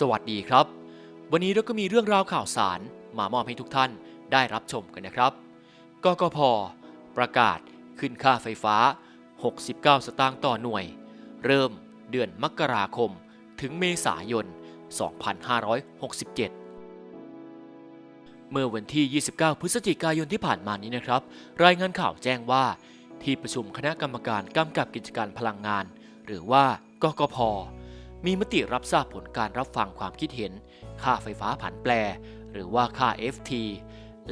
สวัสดีครับ วันนี้เราก็มีเรื่องราวข่าวสารมามอบให้ทุกท่านได้รับชมกันนะครับ กกพ ประกาศขึ้นค่าไฟฟ้า 69 สตางค์ต่อหน่วย เริ่มเดือนมกราคม ถึงเมษายน 2567เมื่อวันที่ 29 พฤศจิกายนที่ผ่านมานี้นะครับ รายงานข่าวแจ้งว่า ที่ประชุมคณะกรรมการกำกับกิจการพลังงาน หรือว่ากกพ มีมติรับทราบผลการรับฟังความคิดเห็น ค่าไฟฟ้าผันแปร หรือว่าค่า FT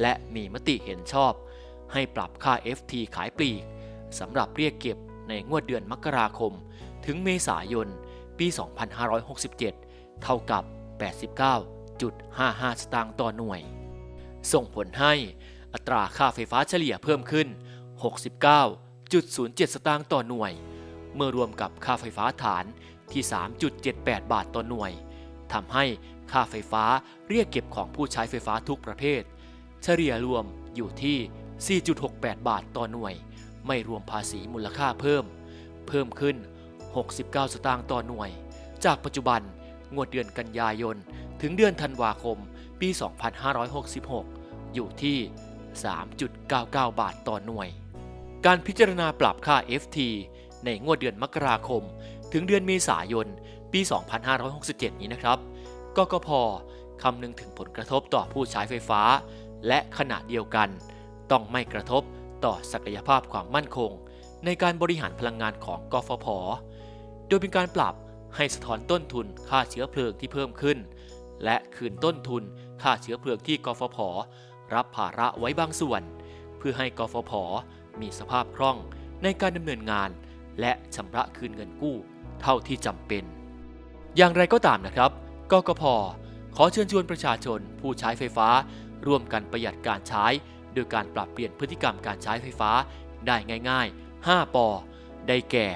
และมีมติเห็นชอบ ให้ปรับค่า FT ขายปลีกสำหรับเรียกเก็บในงวดเดือนมกราคม ถึงเมษายน ปี 2567 เท่ากับ 89.55 สตางค์ต่อหน่วย ส่งผลให้อัตราค่าไฟฟ้าเฉลี่ยเพิ่มขึ้น 69.07 สตางค์ต่อหน่วย เมื่อรวมกับค่าไฟฟ้าฐานที่ 3.78 บาทต่อหน่วยทำให้ค่าไฟฟ้าเรียกเก็บของผู้ใช้ไฟฟ้าทุกประเภท เฉลี่ยรวมอยู่ที่ 4.68 บาทต่อหน่วย ไม่รวมภาษีมูลค่าเพิ่ม เพิ่มขึ้น 69 สตางค์ต่อหน่วย จากปัจจุบันงวดเดือนกันยายน ถึงเดือนธันวาคม ปี 2566 อยู่ที่ 3.99 บาทต่อหน่วย การพิจารณาปรับค่า FT ในงวดเดือนมกราคม ถึงเดือนเมษายน ปี 2567 นี้นะครับ กกพคำนึงถึงผลกระทบต่อผู้ใช้ไฟฟ้า และขณะเดียวกัน ต้องไม่กระทบต่อศักยภาพความมั่นคง ในการบริหารพลังงานของกฟผ โดยเป็นการปรับให้สะท้อนต้นทุนค่าเชื้อเพลิงที่เพิ่มขึ้น และคืนต้นทุนค่าเชื้อเพลิงที่กฟผ รับภาระไว้บางส่วน เพื่อให้กฟผ มีสภาพคล่องในการดำเนินงาน และชำระคืนเงินกู้เท่าที่จำเป็น อย่างไรก็ตามนะครับกกพขอเชิญชวนประชาชนผู้ใช้ไฟฟ้า ร่วมกันประหยัดการใช้ โดยการปรับเปลี่ยนพฤติกรรมการใช้ไฟฟ้าได้ง่ายๆ 5 ปอ ได้แก่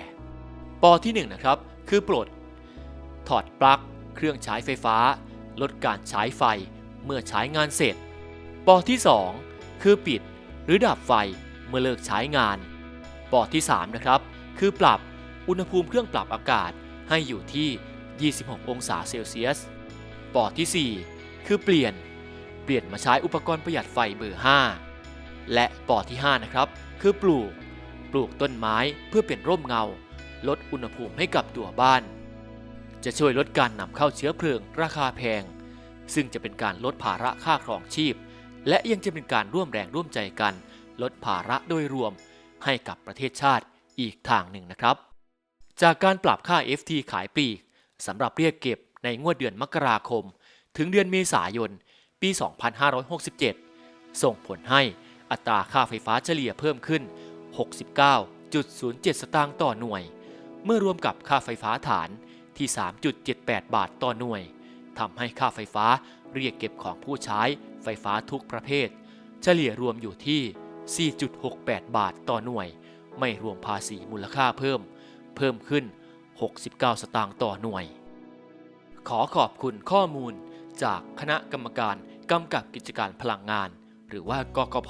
ปอที่ 1 นะครับ คือปลด ถอดปลั๊กเครื่องใช้ไฟฟ้า ลดการใช้ไฟเมื่อใช้งานเสร็จ ปอที่ 2 คือปิด หรือดับไฟเมื่อเลิกใช้งาน ปอที่ 3 นะครับ คือปรับอุณหภูมิเครื่องปรับอากาศให้อยู่ที่ 26 องศาเซลเซียส ปอดที่ 4 คือเปลี่ยน เปลี่ยนมาใช้อุปกรณ์ประหยัดไฟเบอร์ 5 และปอดที่ 5 นะครับ คือปลูก ปลูกต้นไม้เพื่อเป็นร่มเงา ลดอุณหภูมิให้กับตัวบ้าน จะช่วยลดการนำเข้าเชื้อเพลิงราคาแพง ซึ่งจะเป็นการลดภาระค่าครองชีพ และยังจะเป็นการร่วมแรงร่วมใจกัน ลดภาระโดยรวมให้กับประเทศชาติ อีกทางหนึ่งนะครับ จากการปรับค่า FT ขายปลีกสำหรับเรียกเก็บในงวดเดือนมกราคม ถึงเดือนเมษายน ปี 2567 ส่งผลให้อัตราค่าไฟฟ้าเฉลี่ยเพิ่มขึ้น 69.07 สตางค์ต่อหน่วย เมื่อรวมกับค่าไฟฟ้าฐานที่ 3.78 บาทต่อหน่วยทำให้ค่าไฟฟ้าเรียกเก็บของผู้ใช้ไฟฟ้าทุกประเภท เฉลี่ยรวมอยู่ที่ 4.68 บาทต่อหน่วย ไม่รวมภาษีมูลค่าเพิ่ม เพิ่มขึ้น 69 สตางค์ต่อหน่วย ขอขอบคุณข้อมูลจากคณะกรรมการกำกับกิจการพลังงาน หรือว่ากกพ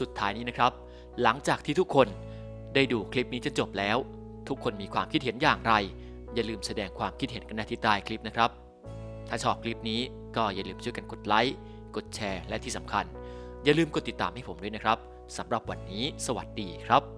สุดท้ายนี้นะครับ หลังจากที่ทุกคนได้ดูคลิปนี้จนจบแล้ว ทุกคนมีความคิดเห็นอย่างไร อย่าลืมแสดงความคิดเห็นกันในที่ใต้คลิปนะครับ ถ้าชอบคลิปนี้ก็อย่าลืมช่วยกันกดไลค์กดแชร์และที่สำคัญ อย่าลืมกดติดตามให้ผมด้วยนะครับสำหรับวันนี้ สวัสดีครับ